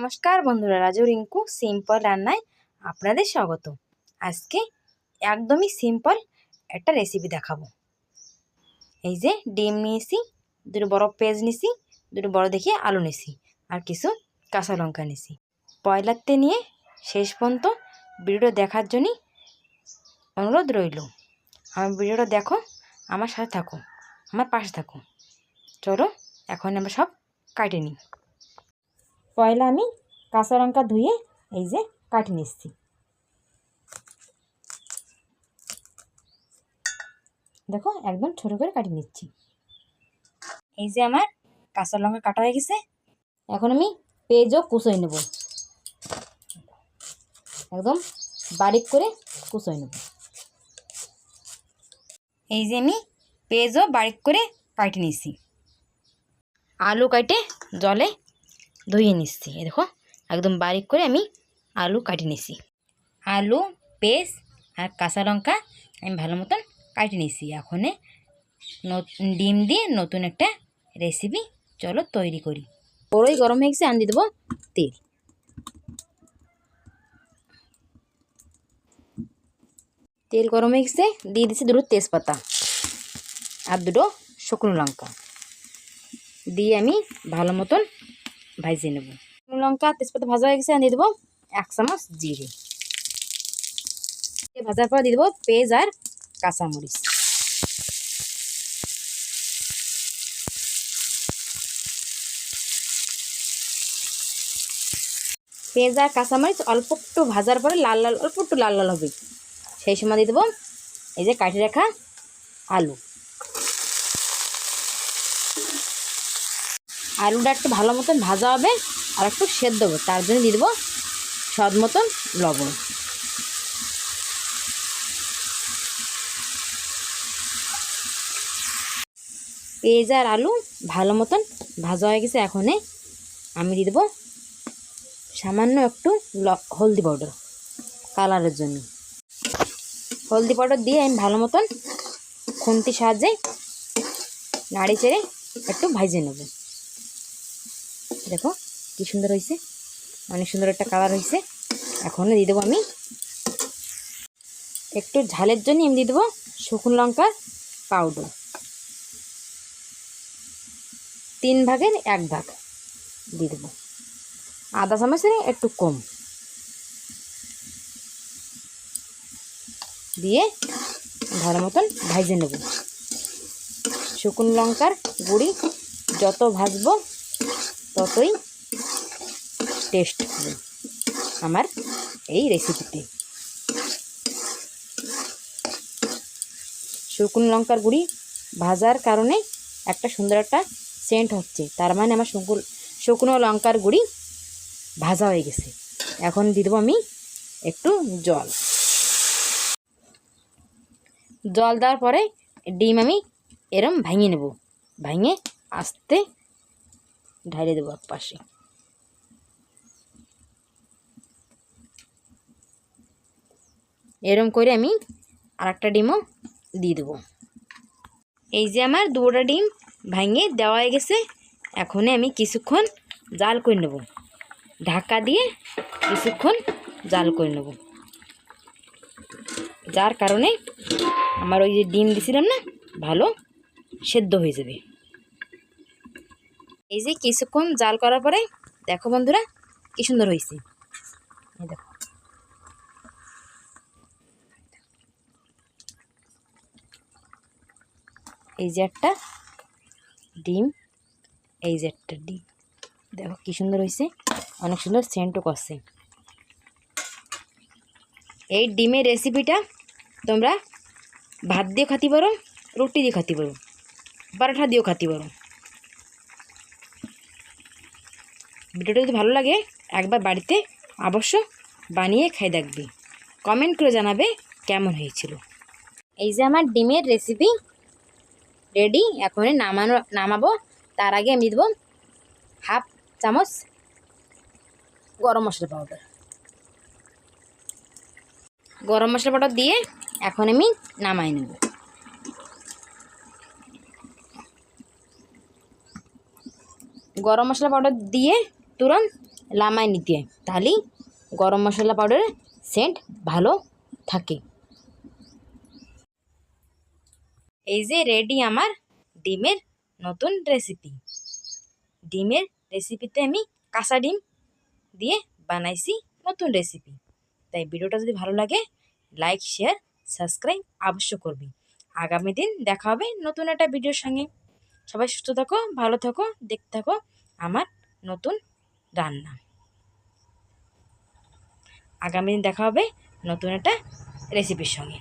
নমস্কার বন্ধুরা, রাজু রিঙ্কু সিম্পল রান্নায় আপনাদের স্বাগত। আজকে একদমই সিম্পল একটা রেসিপি দেখাবো। এই যে ডিম নিয়েছি, দুটো বড় পেঁয়াজ নিছি দুটো বড় দেখিয়ে আলু নিছি আর কিছু কাঁচা লঙ্কা নিছি পয়লাতে নিয়ে শেষ পর্যন্ত ভিডিওটা দেখার জন্যই অনুরোধ রইল। আমার ভিডিওটা দেখো, আমার সাথে থাকো, আমার পাশে থাকো। চলো, এখন আমরা সব কাটে নিই। পয়লা আমি কাঁচা লঙ্কা ধুয়ে এই যে কাটি নিচ্ছি। দেখো, একদম ছোটো করে কাটি নিচ্ছি। এই যে আমার কাঁচা লঙ্কা কাটা হয়ে গেছে। এখন আমি পেঁয়াজও কুচোই নেব। একদম বারিক করে কুচোই নেব। এই যে আমি পেঁয়াজও বারিক করে কাটি নিচ্ছি। আলু কাটে জলে ধুয়ে নিচ্ছি। দেখো, একদম বারিক করে আমি আলু কাটি নিছি আলু, পেস্ট আর কাঁচা লঙ্কা আমি ভালো মতন কাটি নিছি এখন ডিম দিয়ে নতুন একটা রেসিপি চলো তৈরি করি। বড়ই গরম হয়ে গেছে দেবো তেল। তেল গরম হয়ে গেছে, দিয়ে দিচ্ছি দুটো তেজপাতা আর দুটো শুকনো লঙ্কা। দিয়ে আমি ভালো মতন ভাজিয়ে নেব। লঙ্কা, তেজপাতা ভাজা হয়ে গেছে, দিয়ে দেবো এক চামচ জিরে ভাজার পর দিয়ে দেবো পেঁয়াজ আর কাঁচামরিচ। পেঁয়াজ আর কাঁচামরিচ অল্প একটু ভাজার পরে লাল লাল, অল্প একটু লাল লাল হবে। সেই সময় দিয়ে দেবো এই যে কাটি রাখা আলু। আলুটা একটু ভালো মতন ভাজা হবে আর একটু সেদ্ধ হবে। তার জন্য দিয়ে দেবো স্বাদ মতন লবণ। পেঁয়াজ আর আলু ভালো মতন ভাজা হয়ে গেছে, এখনে আমি দিয়ে দেবো সামান্য একটু হলদি পাউডার কালারের জন্য। হলদি পাউডার দিয়ে আমি ভালো মতন খুন্তি সাহায্যে নাড়ি চেড়ে একটু ভাজে নেব। দেখো, কি সুন্দর হয়েছে অনেক সুন্দর একটা কালার হয়েছে এখন দিয়ে দেবো আমি। একটু ঝালের জন্য আমি দিয়ে দেবো শুকনো লঙ্কার পাউডার তিন ভাগের এক ভাগ দিয়ে দেবো। আদা চামচের একটু কম। দিয়ে ভালো মতন ভাজে নেব। শুকনো লঙ্কার গুঁড়ি যত ভাজবো ততই টেস্ট হবে আমার এই রেসিপিতে শুকনো লঙ্কার গুঁড়ি ভাজার কারণে একটা সুন্দর একটা সেন্ট হচ্ছে। তার মানে আমার শুকনো লঙ্কার গুঁড়ি ভাজা হয়ে গেছে। এখন দিয়ে দেবো আমি একটু জল। জল দেওয়ার পরে ডিম আমি এরম ভাঙিয়ে নেব। ভাঙে আস্তে ঢালিয়ে দেবো এক পাশে। এরম করে আমি আর একটা ডিমও দিয়ে দেবো। এই যে আমার দুটা ডিম ভাঙে দেওয়া হয়ে গেছে, এখনই আমি কিছুক্ষণ জাল করে নেব। ঢাকা দিয়ে কিছুক্ষণ জাল করে নেব। যার কারণে আমার ওই যে ডিম দিছিলাম না, ভালো সেদ্ধ হয়ে যাবে। এই যে কিছুক্ষণ জাল করার পরে, দেখো বন্ধুরা, কি সুন্দর হয়েছে এই দেখো। এই যে একটা ডিম, এই যে একটা ডিম। দেখো কি সুন্দর হয়েছে অনেক সুন্দর সেন্টও করছে। এই ডিমের রেসিপিটা তোমরা ভাত দিয়ে খাতে পারো, রুটি দিয়ে খাতে পারো পরাঠা দিয়েও খাতে পারো। ভিডিওটা যদি ভালো লাগে, একবার বাড়িতে অবশ্য বানিয়ে খাই দেখবে। কমেন্ট করে জানাবে কেমন হয়েছিল। এই যে আমার ডিমের রেসিপি রেডি এখন নামানো, নামাবো। তার আগে আমি দেবো হাফ চামচ গরম মশলা পাউডার গরম মশলা পাউডার দিয়ে এখন আমি নামাই নেব। গরম মশলা পাউডার দিয়ে তুরন্ত লামায় নিতে হয়। তাহলেই গরম মশলা পাউডারের সেন্ট ভালো থাকে। এই যে রেডি আমার ডিমের নতুন রেসিপি ডিমের রেসিপিতে আমি কাঁচা ডিম দিয়ে বানাইছি নতুন রেসিপি তাই ভিডিওটা যদি ভালো লাগে লাইক শেয়ার সাবস্ক্রাইব অবশ্য করবি। আগামী দিন দেখা হবে নতুন একটা ভিডিওর সঙ্গে। সবাই সুস্থ থাকো, ভালো থাকো, দেখতে থাকো আমার নতুন রান্না। আগামী দিন দেখা হবে নতুন একটা রেসিপির সঙ্গে।